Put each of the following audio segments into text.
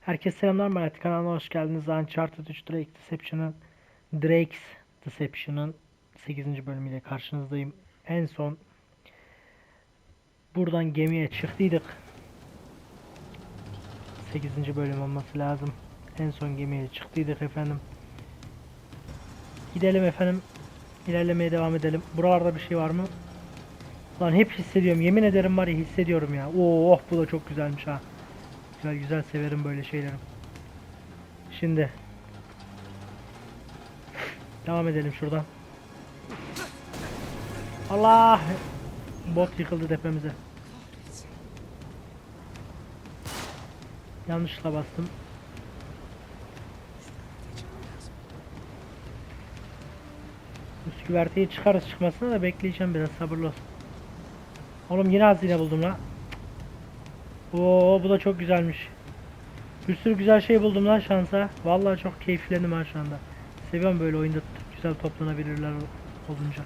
Herkese selamlar Ati kanalına hoş geldiniz. Uncharted 3 Drake Deception'ın Drake's Deception'ın 8. bölümüyle karşınızdayım. En son buradan gemiye çıktıydık. 8. bölüm olması lazım. En son gemiye çıktıydık efendim. Gidelim efendim. İlerlemeye devam edelim. Buralarda bir şey var mı? Lan hep hissediyorum. Yemin ederim var ya hissediyorum ya. Oo, oh bu da çok güzelmiş ha. Güzel güzel severim böyle şeyleri. Şimdi devam edelim şuradan. Allah! Bot yıkıldı tepemize. Yanlışla bastım. Üst güverteyi çıkarız çıkmasına da bekleyeceğim biraz sabırlı ol. Oğlum yine hazine buldum la. Oo bu da çok güzelmiş. Bir sürü güzel şey buldum lan şansa. Vallahi çok keyiflendim ha şu anda. Seviyorum böyle oyunda güzel toplanabilirler olunca.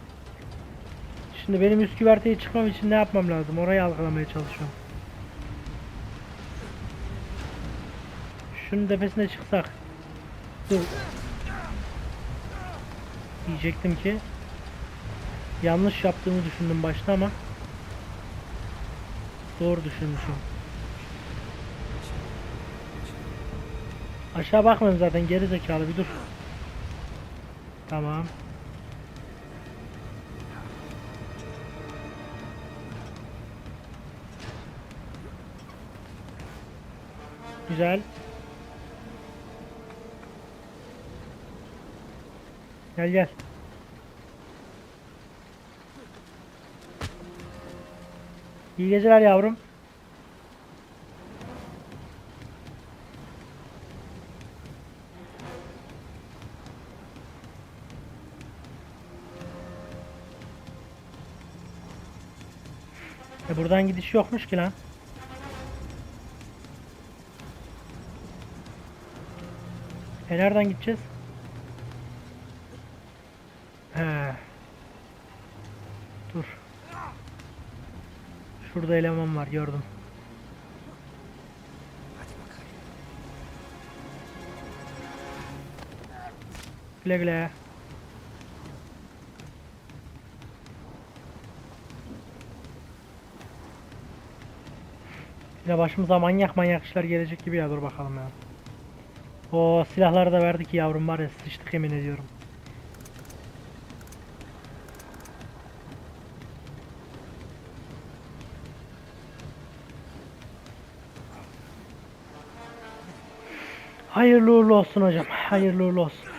Şimdi benim üst güverteye çıkmam için ne yapmam lazım? Orayı algılamaya çalışıyorum. Şunun tepesine çıksak. Dur. Diyecektim ki yanlış yaptığımı düşündüm başta ama doğru düşünmüşüm. Aşağı bakmıyorum zaten geri zekalı bir dur. Tamam. Güzel. Gel gel. İyi geceler yavrum. Buradan gidiş yokmuş ki lan. E nereden gideceğiz? He. Dur. Şurada eleman var gördüm. Güle güle. Yine başımıza manyak manyak işler gelecek gibi ya dur bakalım ya. O silahları da verdik yavrum var ya sıçtık yemin ediyorum. Hayırlı uğurlu olsun hocam. Hayırlı uğurlu olsun.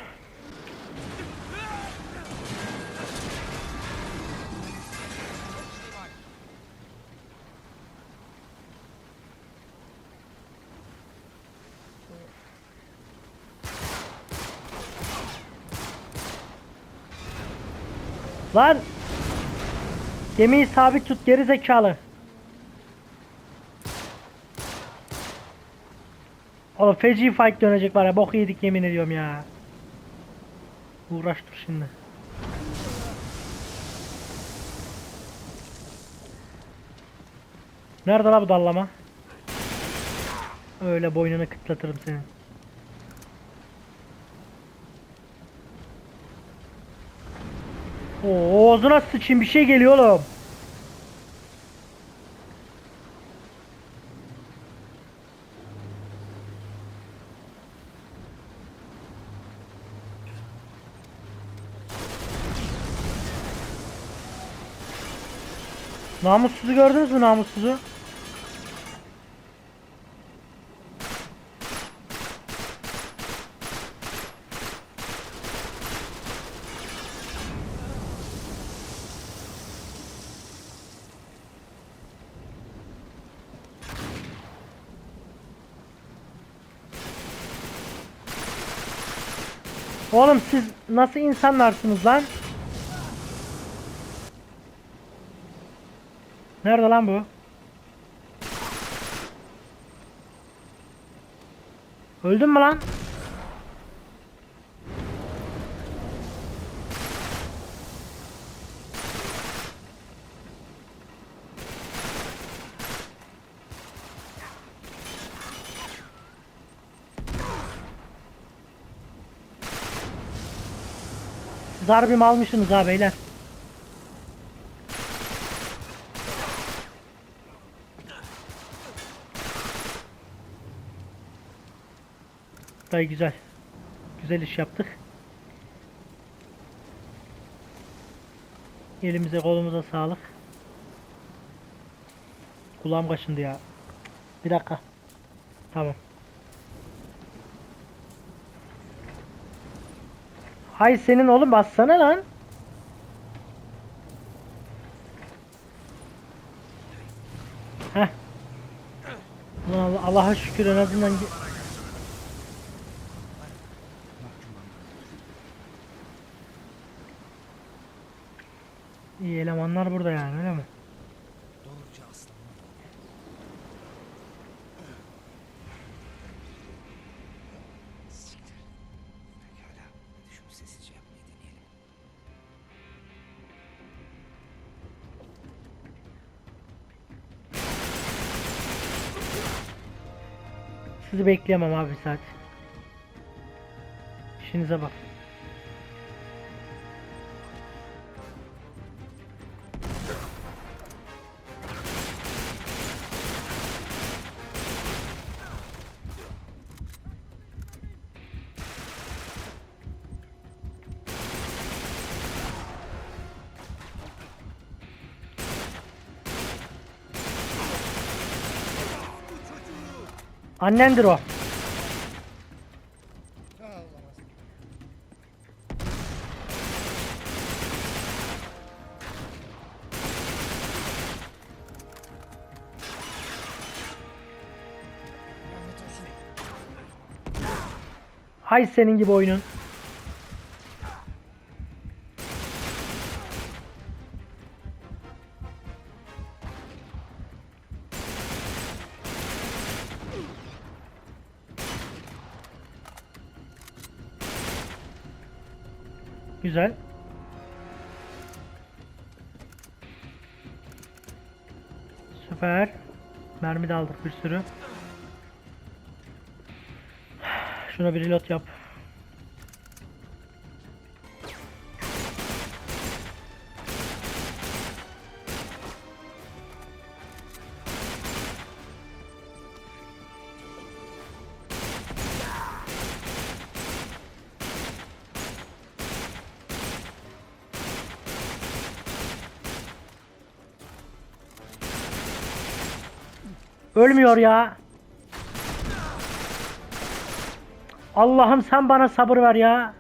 Lan! Gemiyi sabit tut geri zekalı. Oğlum feci fight dönecek var ya bok yedik yemin ediyorum ya. Uğraş dur şimdi. Nerede la bu dallama? Öyle boynunu kıtlatırım senin. Oo ağzına sıçayım bir şey geliyor oğlum. Namussuzu gördünüz mü namussuzu? Oğlum siz nasıl insanlarsınız lan? Nerede lan bu? Öldün mü lan? Zarbimi almışsınız ha beyler. Dayı güzel. Güzel iş yaptık. Elimize kolumuza sağlık. Kulağım kaşındı ya. Bir dakika. Tamam. Hay senin oğlum bassana lan. Heh. Allah'a şükür en azından İyi elemanlar burada yani Sizi bekleyemem abi bir saat. İşinize bak. Annendir o. Hay senin gibi oyunun. Süper. Mermi de aldık bir sürü. Şuna bir reload yap. Ölmüyor ya. Allah'ım sen bana sabır ver ya.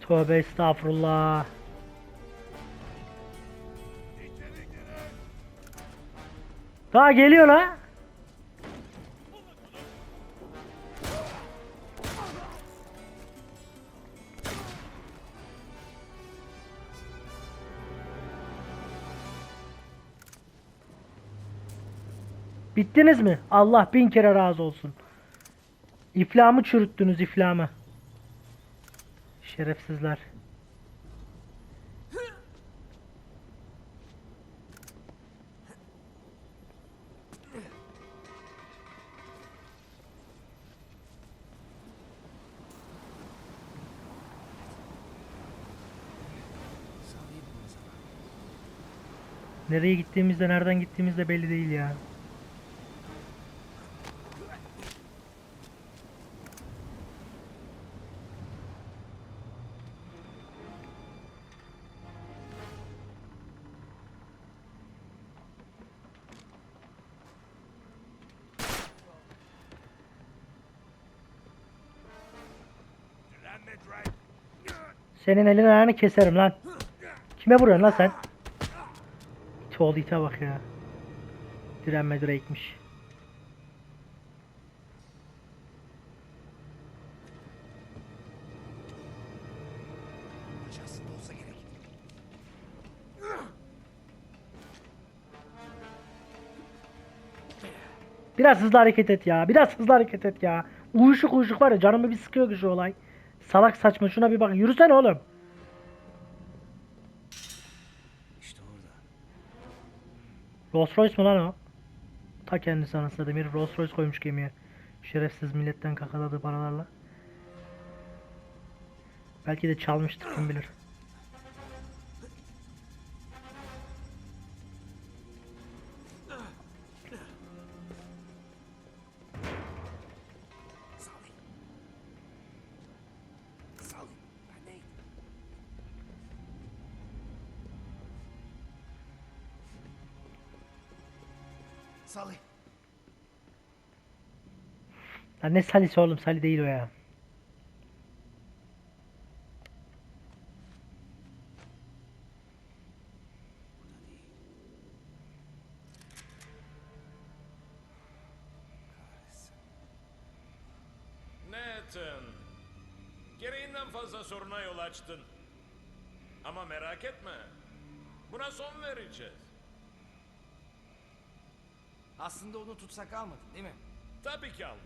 Tövbe estağfurullah. Daha geliyor la. Bittiniz mi? Allah bin kere razı olsun. İflamı çürüttünüz iflamı. Şerefsizler. Nereye gittiğimizde nereden gittiğimizde belli değil ya. Senin elini ayağını keserim lan. Kime vuruyorsun lan sen? Çoğul ite bak ya. Direnme gerek. Biraz hızlı hareket et ya. Biraz hızlı hareket et ya. Uyuşuk uyuşuk var ya canımı bir sıkıyor ki şu olay. Salak saçma şuna bir bak. Yürüsene oğlum. İşte orada. Rolls Royce mu lan o? Ta kendisi anasını demir Rolls Royce koymuş gemiye. Şerefsiz milletten kakaladığı paralarla. Belki de çalmıştır kim bilir. Salih. Lan ne Salih'si oğlum Salih değil o ya. Nathan. Gereğinden fazla soruna yol açtın. Ama merak etme. Buna son vereceğiz. Aslında onu tutsak almadın değil mi? Tabii ki alma.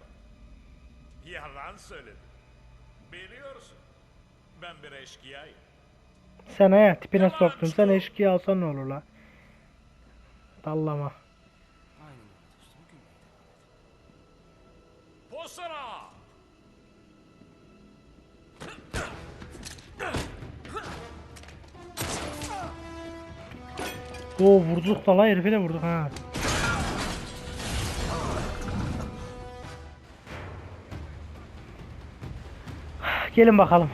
Yalan söyledim. Biliyorsun. Ben bir eşkıyayım. Sen he tipine soktun. Sen eşkıya alsan ne olur la? Dallama. Aynen öyle dostum. Gülmeye devam et. Posana! Oo vurduk da la herifi de vurduk ha. Gelin bakalım.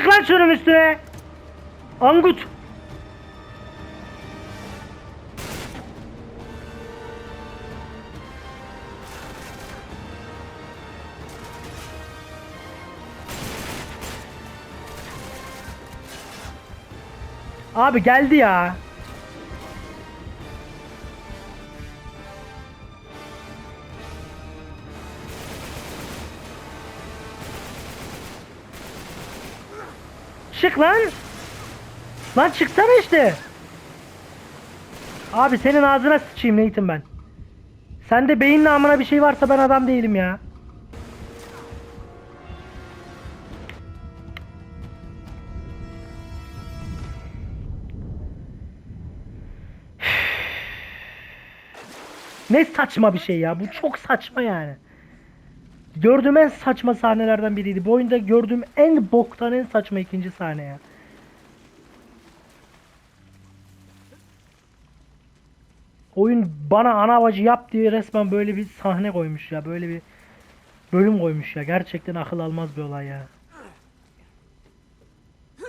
Çık lan şunun üstüne. Angut. Abi geldi ya. Çık lan. Lan çıksana işte. Abi senin ağzına sıçayım Nathan ben. Sende beyin namına bir şey varsa ben adam değilim ya. Ne saçma bir şey ya. Bu çok saçma yani. Gördüğüm en saçma sahnelerden biriydi. Bu oyunda gördüğüm en boktan en saçma ikinci sahne ya. Oyun bana ana bacı yap diye resmen böyle bir sahne koymuş ya. Böyle bir bölüm koymuş ya. Gerçekten akıl almaz bir olay ya.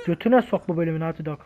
Götüne sok bu bölümün Naughty Dog.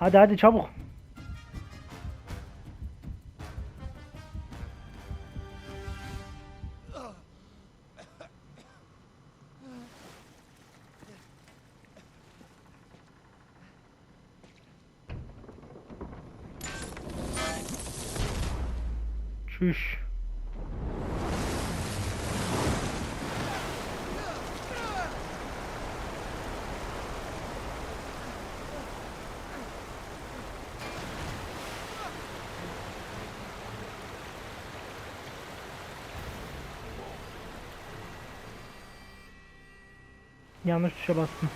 Hadi hadi çabuk. Çüş. Yanlış tuşa bastım.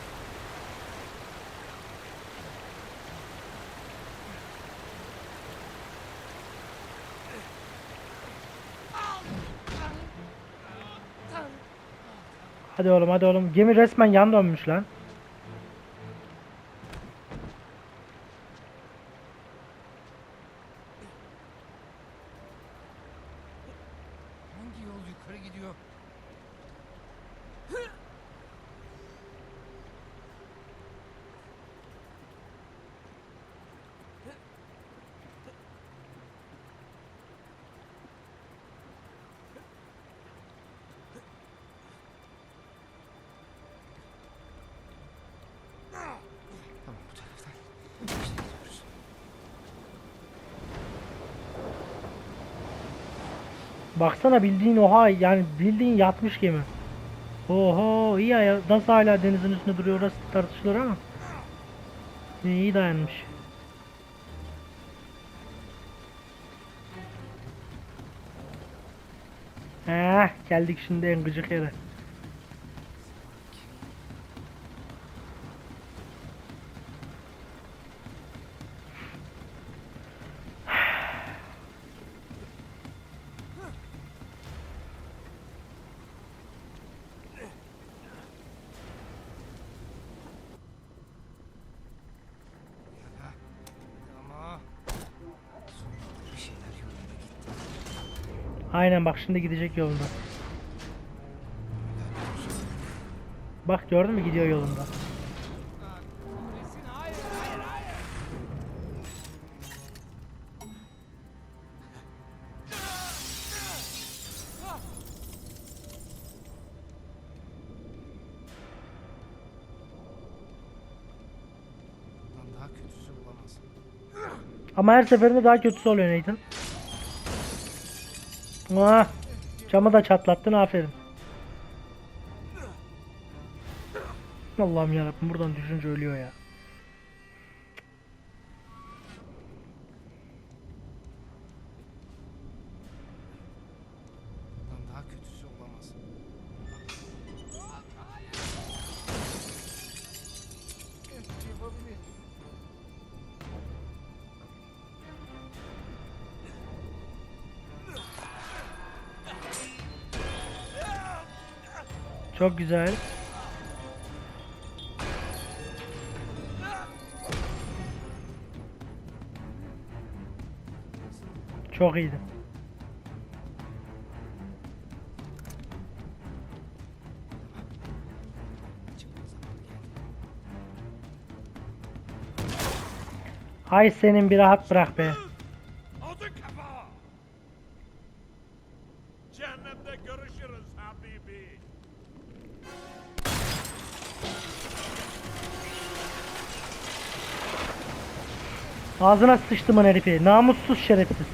Hadi oğlum hadi oğlum. Gemi resmen yan dönmüş lan. Hangi yol yukarı gidiyor? Tamam bu taraftan. İşte gidiyoruz. Baksana bildiğin oha yani bildiğin yatmış gemi. Oho iyi ya nasıl hala denizin üstünde duruyor orası tartışılır ama. İyi, dayanmış. Heh, geldik şimdi en gıcık yere. Aynen bak şimdi gidecek yolunda. Bak gördün mü gidiyor yolunda. Ama her seferinde daha kötüsü oluyor Nathan. Ah, camı da çatlattın aferin. Allah'ım yarabbim buradan düşünce ölüyor ya. Çok güzel. Çok iyiydi. Hay senin bir rahat bırak be. Ağzına sıçtım lan herifi. Namussuz şerefsiz.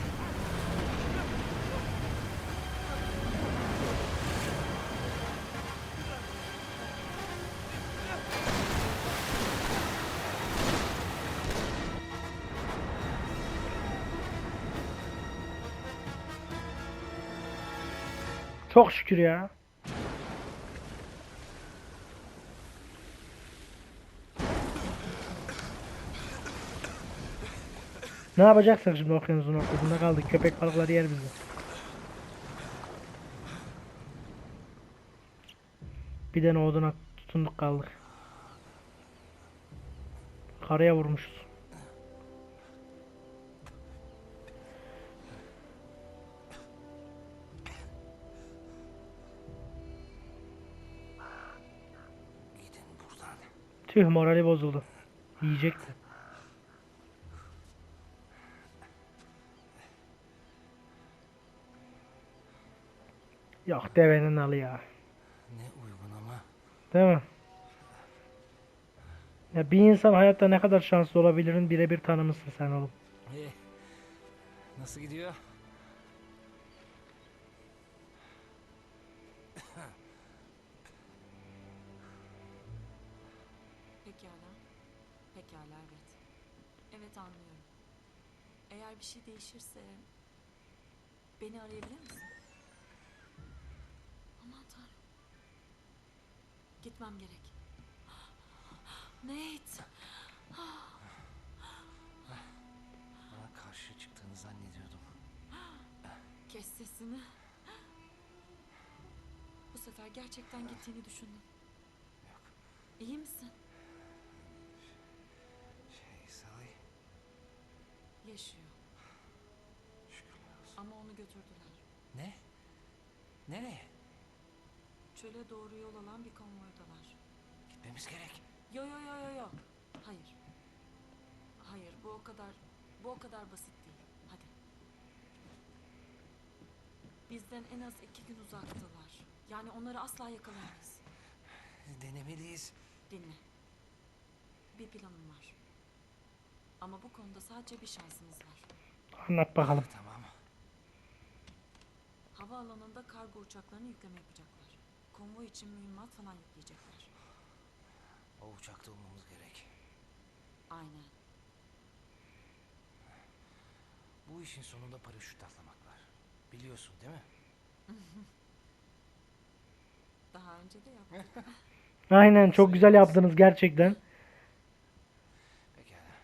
Çok şükür ya. Ne yapacaksak şimdi okyanusun ortasında kaldık. Köpek balıkları yer bizi. Bir tane oduna tutunduk kaldık. Karaya vurmuşuz. Tüh morali bozuldu. Yiyecekti. Yok devenin alı ya. Ne uygun ama. Değil mi? Ya bir insan hayatta ne kadar şanslı olabilirin birebir tanımışsın sen oğlum. Ee, nasıl gidiyor? Pekala. Pekala evet. Evet anlıyorum. Eğer bir şey değişirse beni arayabilir misin? Aman tanrım. Gitmem gerek. Nate. Bana karşı çıktığını zannediyordum. Kes sesini. Bu sefer gerçekten gittiğini düşündüm. Yok. İyi misin? Şey Sally. Yaşıyor. Şükürler olsun. Ama onu götürdüler. Ne? Nereye? Çöle doğru yol alan bir konvoydalar. Gitmemiz gerek. Yo yo yo yo yo. Hayır. Hayır bu o kadar bu o kadar basit değil. Hadi. Bizden en az iki gün uzaktalar. Yani onları asla yakalayamayız. Denemeliyiz. Dinle. Bir planım var. Ama bu konuda sadece bir şansımız var. Anlat bakalım. Tamam. Havaalanında kargo uçaklarını yükleme yapacaklar. Konvoy için mühimmat falan yükleyecekler. O uçakta olmamız gerek. Aynen. Bu işin sonunda paraşüt atlamak var. Biliyorsun değil mi? Daha önce de yaptık. Aynen çok güzel yaptınız gerçekten. Pekala.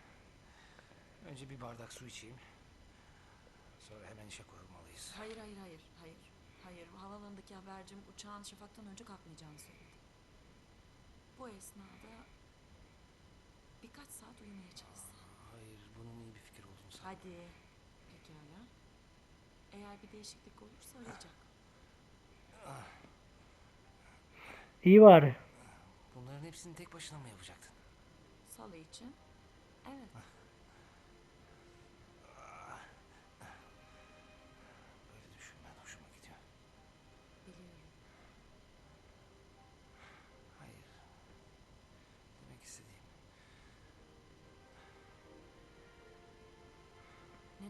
Önce bir bardak su içeyim. Sonra hemen işe koyulmalıyız. hayır hayır hayır hayır. Hayır havaalanındaki habercim uçağın şafaktan önce kalkmayacağını söyledi. Bu esnada birkaç saat uyumaya çalışsın. Hayır, bunun iyi bir fikir olduğunu sanmıyorum. Hadi. Pekala. Eğer bir değişiklik olursa arayacak. İyi bari. Bunların hepsini tek başına mı yapacaktın? Salı için. Evet.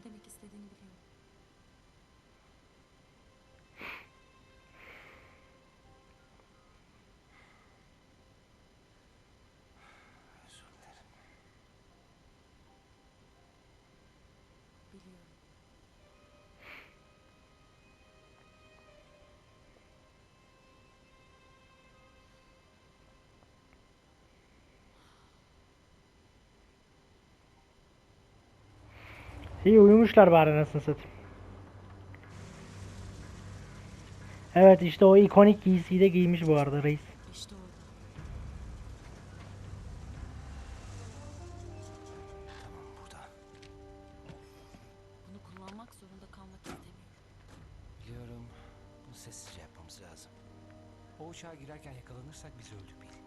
Demek istediğini biliyorum. İyi uyumuşlar bari nasıl satayım. Evet işte o ikonik giysiyi de giymiş bu arada reis. İşte. Biliyorum. Bunu sessizce yapmamız lazım. O uçağa girerken yakalanırsak biz öldük bil.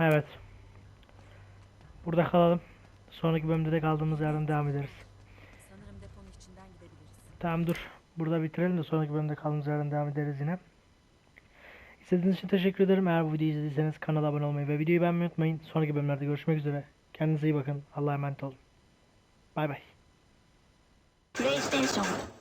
Evet. Burada kalalım. Sonraki bölümde de kaldığımız yerden devam ederiz. Sanırım deponun içinden gidebiliriz. Tamam dur. Burada bitirelim de sonraki bölümde kaldığımız yerden devam ederiz yine. İzlediğiniz için teşekkür ederim. Eğer bu videoyu izlediyseniz kanala abone olmayı ve videoyu beğenmeyi unutmayın. Sonraki bölümlerde görüşmek üzere. Kendinize iyi bakın. Allah'a emanet olun. Bay bay. PlayStation